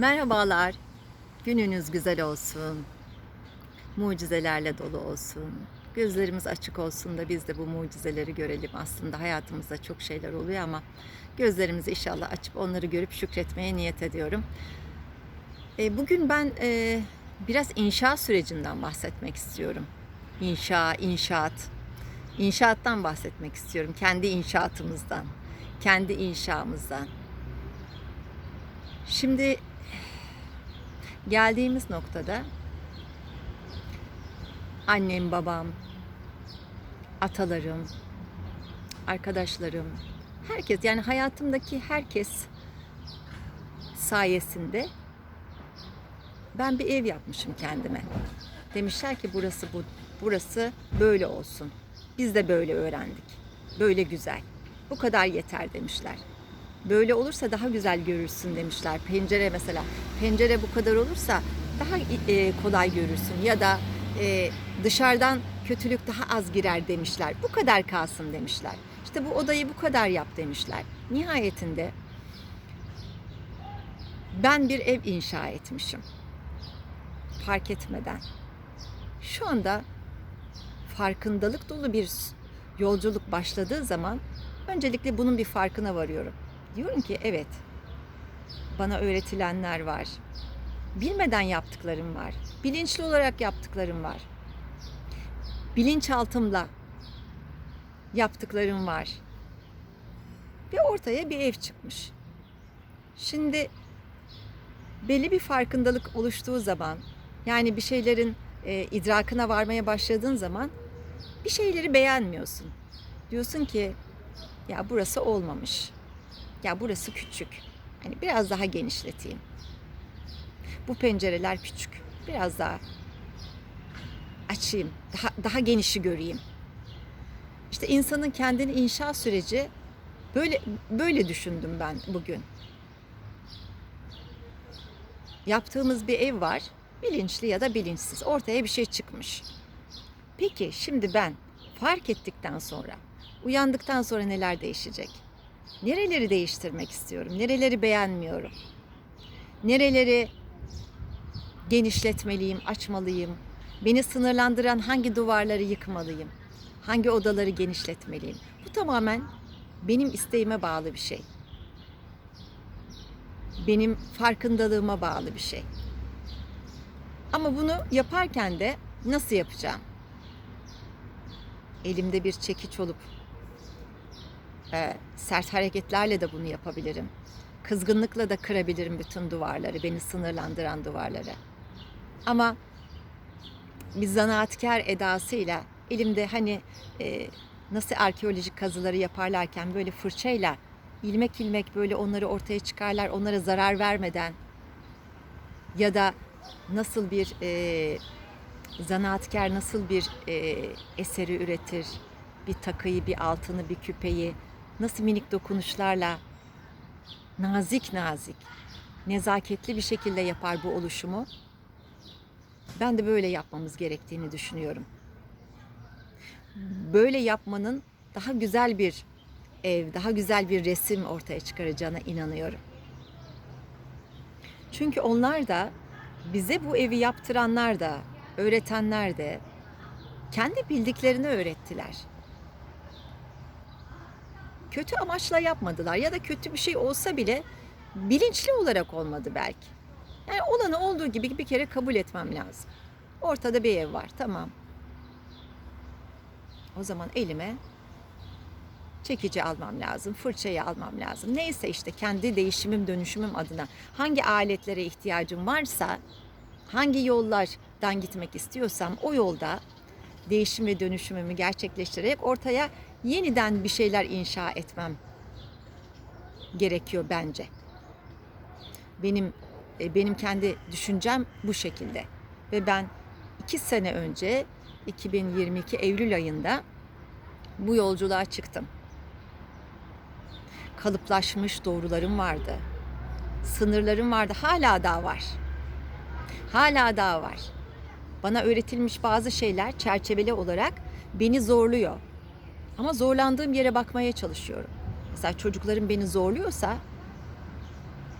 Merhabalar. Gününüz güzel olsun. Mucizelerle dolu olsun. Gözlerimiz açık olsun da biz de bu mucizeleri görelim. Aslında hayatımızda çok şeyler oluyor ama gözlerimizi inşallah açıp onları görüp şükretmeye niyet ediyorum. E, bugün ben e, biraz inşa sürecinden bahsetmek istiyorum. İnşa, inşaat. İnşaattan bahsetmek istiyorum. Kendi inşaatımızdan. Kendi inşamızdan. Şimdi geldiğimiz noktada annem, babam, atalarım, arkadaşlarım, herkes yani hayatımdaki herkes sayesinde ben bir ev yapmışım kendime. Demişler ki burası bu burası böyle olsun. Biz de böyle öğrendik. Böyle güzel. Bu kadar yeter demişler. Böyle olursa daha güzel görürsün demişler. Pencere mesela. Pencere bu kadar olursa daha e, kolay görürsün ya da e, dışarıdan kötülük daha az girer demişler. Bu kadar kalsın demişler. İşte bu odayı bu kadar yap demişler. Nihayetinde ben bir ev inşa etmişim. Fark etmeden. Şu anda farkındalık dolu bir yolculuk başladığı zaman öncelikle bunun bir farkına varıyorum. Diyorum ki evet bana öğretilenler var. Bilmeden yaptıklarım var. Bilinçli olarak yaptıklarım var. Bilinçaltımla yaptıklarım var. Ve ortaya bir ev çıkmış. Şimdi belli bir farkındalık oluştuğu zaman yani bir şeylerin e, idrakına varmaya başladığın zaman bir şeyleri beğenmiyorsun. Diyorsun ki ya burası olmamış. Ya burası küçük. Hani biraz daha genişleteyim. Bu pencereler küçük. Biraz daha açayım. Daha daha genişi göreyim. İşte insanın kendini inşa süreci böyle böyle düşündüm ben bugün. Yaptığımız bir ev var. Bilinçli ya da bilinçsiz. Ortaya bir şey çıkmış. Peki şimdi ben fark ettikten sonra, uyandıktan sonra neler değişecek? Nereleri değiştirmek istiyorum? Nereleri beğenmiyorum? Nereleri genişletmeliyim, açmalıyım? Beni sınırlandıran hangi duvarları yıkmalıyım? Hangi odaları genişletmeliyim? Bu tamamen benim isteğime bağlı bir şey. Benim farkındalığıma bağlı bir şey. Ama bunu yaparken de nasıl yapacağım? Elimde bir çekiç olup e, sert hareketlerle de bunu yapabilirim. Kızgınlıkla da kırabilirim bütün duvarları, beni sınırlandıran duvarları. Ama bir zanaatkar edasıyla elimde hani e, nasıl arkeolojik kazıları yaparlarken böyle fırçayla ilmek ilmek böyle onları ortaya çıkarlar, onlara zarar vermeden ya da nasıl bir e, zanaatkar nasıl bir e, eseri üretir, bir takıyı, bir altını, bir küpeyi nasıl minik dokunuşlarla nazik nazik, nezaketli bir şekilde yapar bu oluşumu. Ben de böyle yapmamız gerektiğini düşünüyorum. Böyle yapmanın daha güzel bir ev, daha güzel bir resim ortaya çıkaracağına inanıyorum. Çünkü onlar da bize bu evi yaptıranlar da, öğretenler de kendi bildiklerini öğrettiler. Kötü amaçla yapmadılar ya da kötü bir şey olsa bile bilinçli olarak olmadı belki. Yani olanı olduğu gibi bir kere kabul etmem lazım. Ortada bir ev var, tamam. O zaman elime çekici almam lazım, fırçayı almam lazım. Neyse işte kendi değişimim, dönüşümüm adına hangi aletlere ihtiyacım varsa, hangi yollardan gitmek istiyorsam o yolda değişim ve dönüşümümü gerçekleştirerek ortaya yeniden bir şeyler inşa etmem gerekiyor bence. Benim e, benim kendi düşüncem bu şekilde ve ben iki sene önce 2022 Eylül ayında bu yolculuğa çıktım. Kalıplaşmış doğrularım vardı. Sınırlarım vardı. Hala daha var. Hala daha var. Bana öğretilmiş bazı şeyler çerçeveli olarak beni zorluyor. Ama zorlandığım yere bakmaya çalışıyorum. Mesela çocuklarım beni zorluyorsa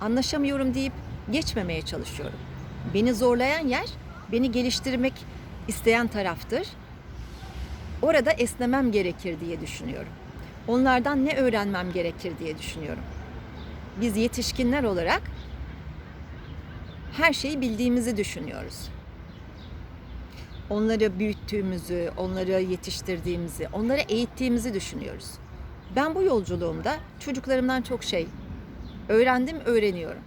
anlaşamıyorum deyip geçmemeye çalışıyorum. Beni zorlayan yer beni geliştirmek isteyen taraftır. Orada esnemem gerekir diye düşünüyorum. Onlardan ne öğrenmem gerekir diye düşünüyorum. Biz yetişkinler olarak her şeyi bildiğimizi düşünüyoruz. Onları büyüttüğümüzü, onları yetiştirdiğimizi, onları eğittiğimizi düşünüyoruz. Ben bu yolculuğumda çocuklarımdan çok şey öğrendim, öğreniyorum.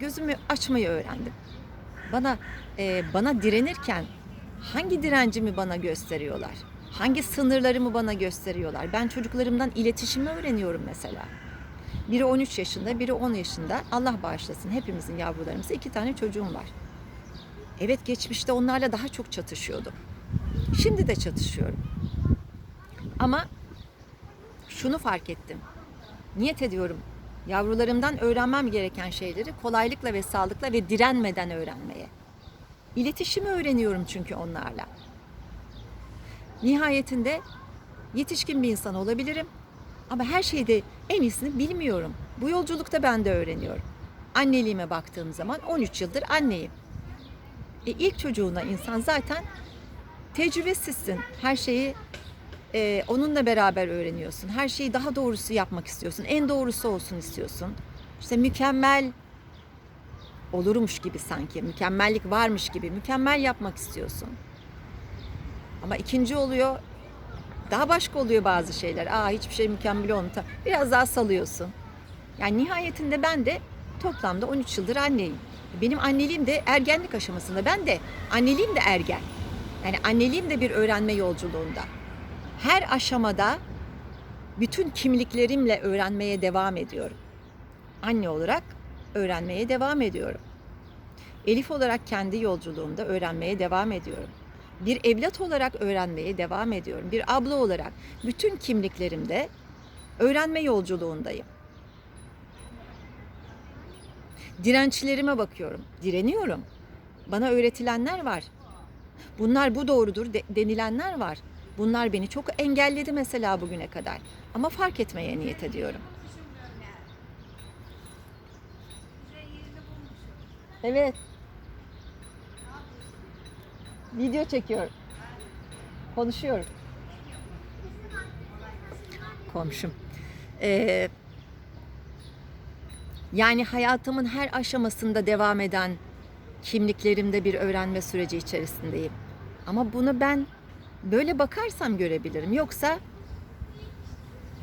Gözümü açmayı öğrendim. Bana e, bana direnirken hangi direncimi bana gösteriyorlar? Hangi sınırlarımı bana gösteriyorlar? Ben çocuklarımdan iletişimi öğreniyorum mesela. Biri 13 yaşında, biri 10 yaşında. Allah bağışlasın hepimizin yavrularımızda iki tane çocuğum var. Evet geçmişte onlarla daha çok çatışıyordum. Şimdi de çatışıyorum. Ama şunu fark ettim. Niyet ediyorum yavrularımdan öğrenmem gereken şeyleri kolaylıkla ve sağlıkla ve direnmeden öğrenmeye. İletişimi öğreniyorum çünkü onlarla. Nihayetinde yetişkin bir insan olabilirim ama her şeyde en iyisini bilmiyorum. Bu yolculukta ben de öğreniyorum. Anneliğime baktığım zaman 13 yıldır anneyim. E ilk çocuğuna insan zaten tecrübesizsin. Her şeyi e, onunla beraber öğreniyorsun. Her şeyi daha doğrusu yapmak istiyorsun. En doğrusu olsun istiyorsun. İşte mükemmel olurmuş gibi sanki. Mükemmellik varmış gibi. Mükemmel yapmak istiyorsun. Ama ikinci oluyor. Daha başka oluyor bazı şeyler. Aa hiçbir şey mükemmel olmuyor. Biraz daha salıyorsun. Yani nihayetinde ben de toplamda 13 yıldır anneyim. Benim anneliğim de ergenlik aşamasında. Ben de anneliğim de ergen. Yani anneliğim de bir öğrenme yolculuğunda. Her aşamada bütün kimliklerimle öğrenmeye devam ediyorum. Anne olarak öğrenmeye devam ediyorum. Elif olarak kendi yolculuğumda öğrenmeye devam ediyorum. Bir evlat olarak öğrenmeye devam ediyorum. Bir abla olarak bütün kimliklerimde öğrenme yolculuğundayım. Dirençlerime bakıyorum. Direniyorum. Bana öğretilenler var. Bunlar bu doğrudur de- denilenler var. Bunlar beni çok engelledi mesela bugüne kadar. Ama fark etmeye niyet ediyorum. Evet. Video çekiyorum. Konuşuyorum. Komşum. Ee, yani hayatımın her aşamasında devam eden kimliklerimde bir öğrenme süreci içerisindeyim. Ama bunu ben böyle bakarsam görebilirim. Yoksa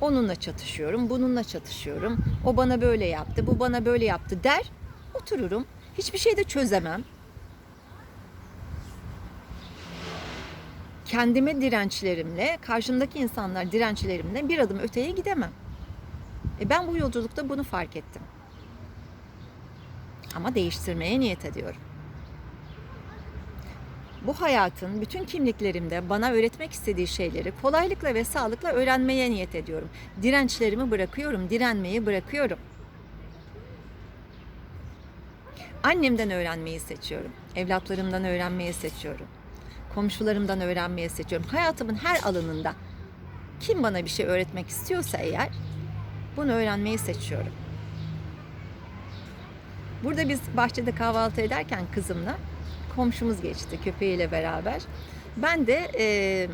onunla çatışıyorum, bununla çatışıyorum. O bana böyle yaptı, bu bana böyle yaptı der. Otururum. Hiçbir şey de çözemem. Kendime dirençlerimle, karşımdaki insanlar dirençlerimle bir adım öteye gidemem. E ben bu yolculukta bunu fark ettim. Ama değiştirmeye niyet ediyorum. Bu hayatın bütün kimliklerimde bana öğretmek istediği şeyleri kolaylıkla ve sağlıkla öğrenmeye niyet ediyorum. Dirençlerimi bırakıyorum, direnmeyi bırakıyorum. Annemden öğrenmeyi seçiyorum. Evlatlarımdan öğrenmeyi seçiyorum. Komşularımdan öğrenmeyi seçiyorum. Hayatımın her alanında kim bana bir şey öğretmek istiyorsa eğer bunu öğrenmeyi seçiyorum. Burada biz bahçede kahvaltı ederken kızımla komşumuz geçti köpeğiyle beraber. Ben de e,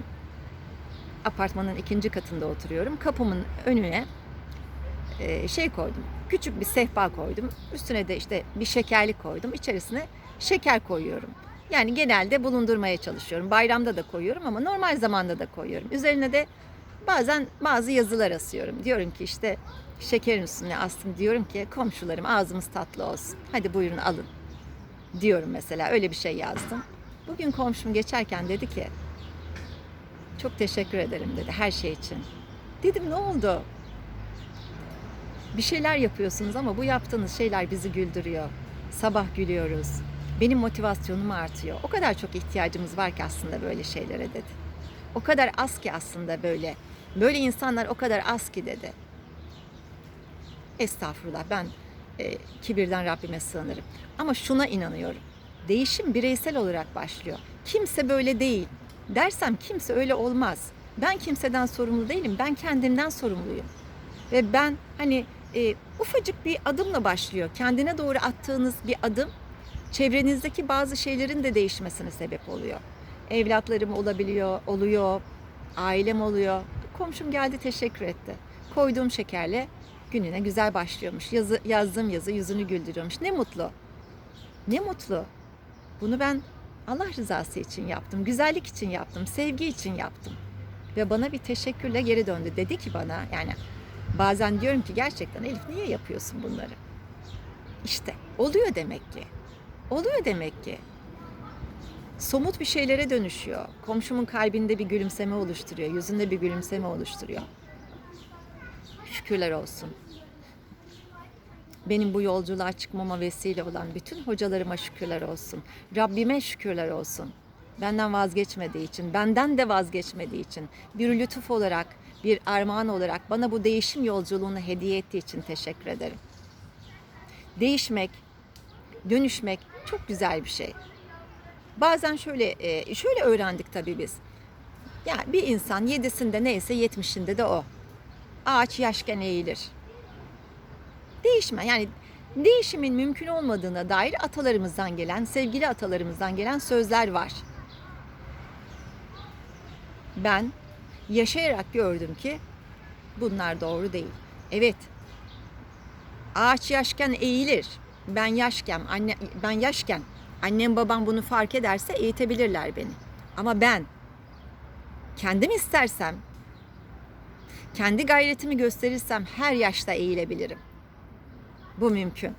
apartmanın ikinci katında oturuyorum. Kapımın önüne e, şey koydum. Küçük bir sehpa koydum. Üstüne de işte bir şekerlik koydum. İçerisine şeker koyuyorum. Yani genelde bulundurmaya çalışıyorum. Bayramda da koyuyorum ama normal zamanda da koyuyorum. Üzerine de bazen bazı yazılar asıyorum. Diyorum ki işte şekerin üstüne astım. Diyorum ki komşularım ağzımız tatlı olsun. Hadi buyurun alın. Diyorum mesela öyle bir şey yazdım. Bugün komşum geçerken dedi ki çok teşekkür ederim dedi her şey için. Dedim ne oldu? Bir şeyler yapıyorsunuz ama bu yaptığınız şeyler bizi güldürüyor. Sabah gülüyoruz. Benim motivasyonum artıyor. O kadar çok ihtiyacımız var ki aslında böyle şeylere dedi. O kadar az ki aslında böyle. Böyle insanlar o kadar az ki dedi. Estağfurullah ben e, kibirden Rabbime sığınırım. Ama şuna inanıyorum. Değişim bireysel olarak başlıyor. Kimse böyle değil. Dersem kimse öyle olmaz. Ben kimseden sorumlu değilim. Ben kendimden sorumluyum. Ve ben hani e, ufacık bir adımla başlıyor. Kendine doğru attığınız bir adım çevrenizdeki bazı şeylerin de değişmesine sebep oluyor. Evlatlarım olabiliyor, oluyor, ailem oluyor. Komşum geldi teşekkür etti. Koyduğum şekerle gününe güzel başlıyormuş. Yazı, yazdığım yazı yüzünü güldürüyormuş. Ne mutlu. Ne mutlu. Bunu ben Allah rızası için yaptım. Güzellik için yaptım. Sevgi için yaptım. Ve bana bir teşekkürle geri döndü. Dedi ki bana yani bazen diyorum ki gerçekten Elif niye yapıyorsun bunları? İşte oluyor demek ki. Oluyor demek ki. Somut bir şeylere dönüşüyor. Komşumun kalbinde bir gülümseme oluşturuyor. Yüzünde bir gülümseme oluşturuyor. Şükürler olsun. Benim bu yolculuğa çıkmama vesile olan bütün hocalarıma şükürler olsun. Rabbime şükürler olsun. Benden vazgeçmediği için, benden de vazgeçmediği için, bir lütuf olarak, bir armağan olarak bana bu değişim yolculuğunu hediye ettiği için teşekkür ederim. Değişmek, dönüşmek çok güzel bir şey. Bazen şöyle e, şöyle öğrendik tabii biz. Ya bir insan yedisinde neyse yetmişinde de o. Ağaç yaşken eğilir. Değişme yani değişimin mümkün olmadığına dair atalarımızdan gelen, sevgili atalarımızdan gelen sözler var. Ben yaşayarak gördüm ki bunlar doğru değil. Evet. Ağaç yaşken eğilir. Ben yaşken, anne ben yaşken annem babam bunu fark ederse eğitebilirler beni. Ama ben kendim istersem, kendi gayretimi gösterirsem her yaşta eğilebilirim. Bu mümkün.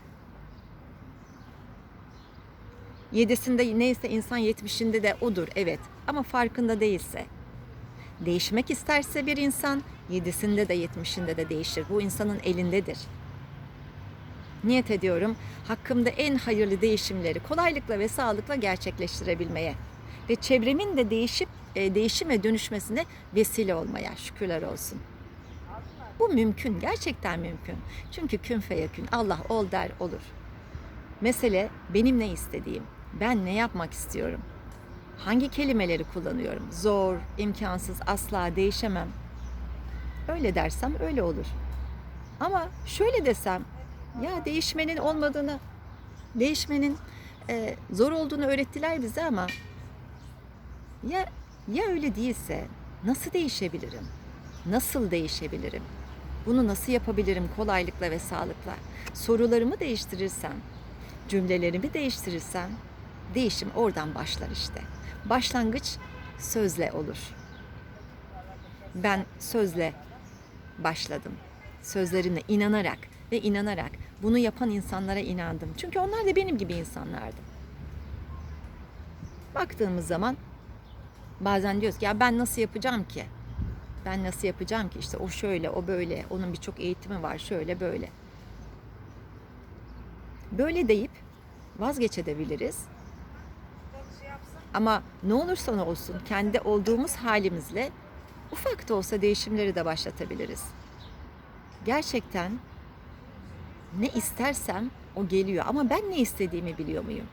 Yedisinde neyse insan yetmişinde de odur evet ama farkında değilse. Değişmek isterse bir insan yedisinde de yetmişinde de değişir. Bu insanın elindedir. Niyet ediyorum hakkımda en hayırlı değişimleri kolaylıkla ve sağlıkla gerçekleştirebilmeye ve çevremin de değişip e, değişime dönüşmesine vesile olmaya şükürler olsun. Bu mümkün, gerçekten mümkün. Çünkü kün feyekün, Allah ol der olur. Mesele benim ne istediğim, ben ne yapmak istiyorum, hangi kelimeleri kullanıyorum, zor, imkansız, asla değişemem. Öyle dersem öyle olur. Ama şöyle desem, ya değişmenin olmadığını, değişmenin e, zor olduğunu öğrettiler bize ama ya ya öyle değilse nasıl değişebilirim? Nasıl değişebilirim? Bunu nasıl yapabilirim kolaylıkla ve sağlıkla? Sorularımı değiştirirsem, cümlelerimi değiştirirsem değişim oradan başlar işte. Başlangıç sözle olur. Ben sözle başladım. Sözlerine inanarak ve inanarak bunu yapan insanlara inandım. Çünkü onlar da benim gibi insanlardı. Baktığımız zaman bazen diyoruz ki ya ben nasıl yapacağım ki? Ben nasıl yapacağım ki? İşte o şöyle, o böyle, onun birçok eğitimi var, şöyle böyle. Böyle deyip vazgeçebiliriz. Ama ne olursa olsun kendi olduğumuz halimizle ufak da olsa değişimleri de başlatabiliriz. Gerçekten ne istersem o geliyor ama ben ne istediğimi biliyor muyum?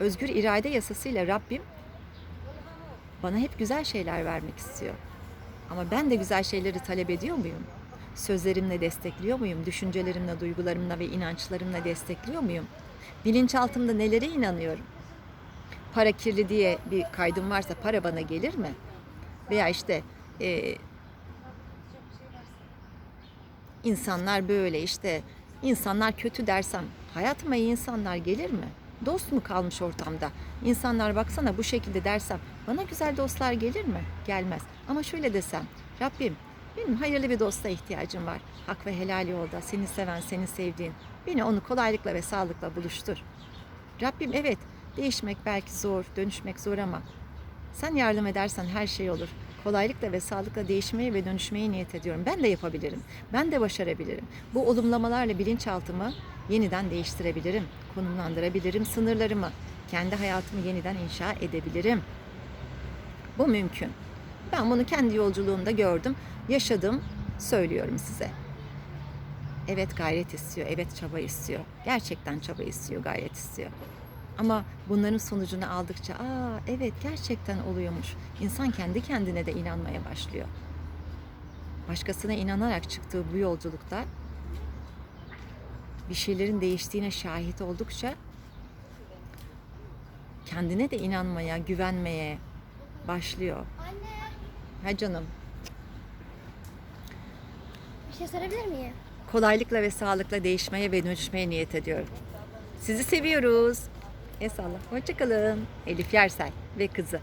Özgür irade yasasıyla Rabbim bana hep güzel şeyler vermek istiyor. Ama ben de güzel şeyleri talep ediyor muyum? Sözlerimle destekliyor muyum? Düşüncelerimle, duygularımla ve inançlarımla destekliyor muyum? Bilinçaltımda nelere inanıyorum? Para kirli diye bir kaydım varsa para bana gelir mi? Veya işte e, insanlar böyle işte insanlar kötü dersem hayatıma iyi insanlar gelir mi? Dost mu kalmış ortamda? İnsanlar baksana bu şekilde dersem bana güzel dostlar gelir mi? Gelmez. Ama şöyle desem Rabbim benim hayırlı bir dosta ihtiyacım var. Hak ve helal yolda seni seven, seni sevdiğin. Beni onu kolaylıkla ve sağlıkla buluştur. Rabbim evet değişmek belki zor, dönüşmek zor ama sen yardım edersen her şey olur. Kolaylıkla ve sağlıkla değişmeye ve dönüşmeye niyet ediyorum. Ben de yapabilirim. Ben de başarabilirim. Bu olumlamalarla bilinçaltımı yeniden değiştirebilirim. Konumlandırabilirim sınırlarımı. Kendi hayatımı yeniden inşa edebilirim. Bu mümkün. Ben bunu kendi yolculuğumda gördüm, yaşadım, söylüyorum size. Evet gayret istiyor, evet çaba istiyor. Gerçekten çaba istiyor, gayret istiyor. Ama bunların sonucunu aldıkça aa evet gerçekten oluyormuş. İnsan kendi kendine de inanmaya başlıyor. Başkasına inanarak çıktığı bu yolculukta bir şeylerin değiştiğine şahit oldukça kendine de inanmaya, güvenmeye başlıyor. Anne Ha canım. bir şey sorabilir miyim? Kolaylıkla ve sağlıkla değişmeye ve dönüşmeye niyet ediyorum. Sizi seviyoruz. Esallah. Hoşçakalın. Elif Yersel ve kızı.